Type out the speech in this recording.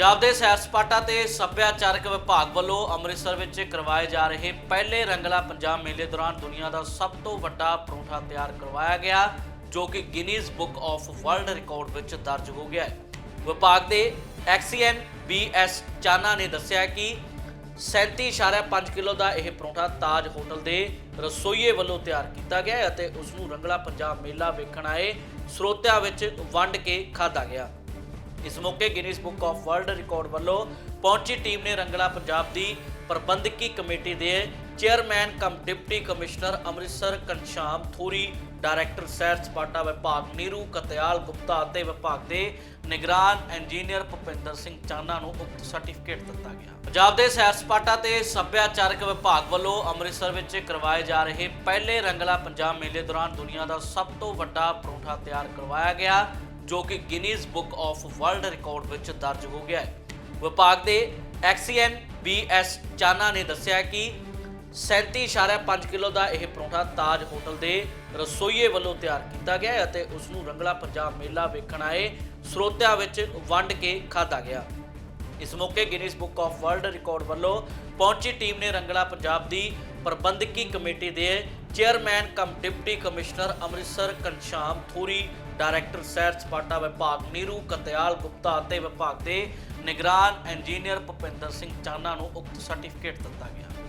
ਪੰਜਾਬ ਦੇ ਸੈਰ ਸਪਾਟਾ ਤੇ ਸੱਭਿਆਚਾਰਕ ਵਿਭਾਗ ਵੱਲੋਂ ਅੰਮ੍ਰਿਤਸਰ ਵਿੱਚ ਕਰਵਾਏ ਜਾ ਰਹੇ ਪਹਿਲੇ ਰੰਗਲਾ ਪੰਜਾਬ ਮੇਲੇ ਦੌਰਾਨ ਦੁਨੀਆ ਦਾ ਸਭ ਤੋਂ ਵੱਡਾ ਪਰੌਂਠਾ ਤਿਆਰ ਕਰਵਾਇਆ ਗਿਆ, ਜੋ ਕਿ Guinness book of world record ਵਿੱਚ ਦਰਜ ਹੋ ਗਿਆ ਹੈ। ਵਿਭਾਗ ਦੇ ਐਕਸੀਐਨ ਬੀਐਸ ਚਾਨਾ ਨੇ ਦੱਸਿਆ ਕਿ 37.5 ਕਿਲੋ ਦਾ ਇਹ ਪਰੌਂਠਾ ਤਾਜ ਹੋਟਲ ਦੇ ਰਸੋਈਏ ਵੱਲੋਂ ਤਿਆਰ ਕੀਤਾ ਗਿਆ ਅਤੇ ਉਸ ਨੂੰ ਰੰਗਲਾ ਪੰਜਾਬ ਮੇਲਾ ਵੇਖਣ ਆਏ ਸਰੋਤਿਆਂ ਵਿੱਚ ਵੰਡ ਕੇ ਖਾਧਾ ਗਿਆ। ਇਸ ਮੌਕੇ Guinness book of world record ਵੱਲੋਂ ਪਹੁੰਚੀ ਟੀਮ ਨੇ ਰੰਗਲਾ ਪੰਜਾਬ ਦੀ ਪ੍ਰਬੰਧਕੀ ਕਮੇਟੀ ਦੇ chairman cum, deputy commissioner Amritsar Ghanshyam Thori, director ਸੈਰ ਸਪਾਟਾ ਵਿਭਾਗ ਨੀਰੂ ਕਤਿਆਲ ਗੁਪਤਾ ਅਤੇ ਵਿਭਾਗ ਦੇ ਨਿਗਰਾਨ ਇੰਜੀਨੀਅਰ ਭੁਪਿੰਦਰ ਸਿੰਘ ਚਾਨਾ ਨੂੰ ਉਕਤ ਸਰਟੀਫਿਕੇਟ ਦਿੱਤਾ ਗਿਆ। ਪੰਜਾਬ ਦੇ ਸੈਰ ਸਪਾਟਾ ਤੇ ਸੱਭਿਆਚਾਰਕ ਵਿਭਾਗ ਵੱਲੋਂ ਅੰਮ੍ਰਿਤਸਰ ਵਿੱਚ ਕਰਵਾਏ ਜਾ ਰਹੇ ਪਹਿਲੇ ਰੰਗਲਾ ਪੰਜਾਬ ਮੇਲੇ ਦੌਰਾਨ ਦੁਨੀਆ ਦਾ ਸਭ ਤੋਂ ਵੱਡਾ ਪਰੌਂਠਾ ਤਿਆਰ ਕਰਵਾਇਆ ਗਿਆ। ਜੋ ਕਿ Guinness Book of World Record ਵਿੱਚ ਦਰਜ ਹੋ ਗਿਆ ਹੈ। ਵਿਭਾਗ ਦੇ ਐਕਸੀਐਨ ਬੀਐਸ ਚਾਨਾ ਨੇ ਦੱਸਿਆ ਕਿ 37.5 ਕਿਲੋ ਦਾ ਇਹ ਪਰੌਂਠਾ ਤਾਜ ਹੋਟਲ ਦੇ ਰਸੋਈਏ ਵੱਲੋਂ ਤਿਆਰ ਕੀਤਾ ਗਿਆ ਅਤੇ ਉਸ ਨੂੰ ਰੰਗਲਾ ਪੰਜਾਬ ਮੇਲਾ ਵੇਖਣ ਆਏ ਸਰੋਤਿਆਂ ਵਿੱਚ ਵੰਡ ਕੇ ਖਾਧਾ ਗਿਆ। ਇਸ ਮੌਕੇ Guinness Book of World Record ਵੱਲੋਂ ਪਹੁੰਚੀ ਟੀਮ ਨੇ ਰੰਗਲਾ ਪੰਜਾਬ ਦੀ ਪ੍ਰਬੰਧਕੀ ਕਮੇਟੀ ਦੇ chairman cum, deputy commissioner Amritsar Ghanshyam Thori, director ਸੈਰ ਸਪਾਟਾ ਵਿਭਾਗ ਨੀਰੂ ਕਤਿਆਲ ਗੁਪਤਾ ਅਤੇ ਵਿਭਾਗ ਦੇ ਨਿਗਰਾਨ ਇੰਜੀਨੀਅਰ ਭੁਪਿੰਦਰ ਸਿੰਘ ਚਾਨਾ ਨੂੰ ਉਕਤ ਸਰਟੀਫਿਕੇਟ ਦਿੱਤਾ ਗਿਆ।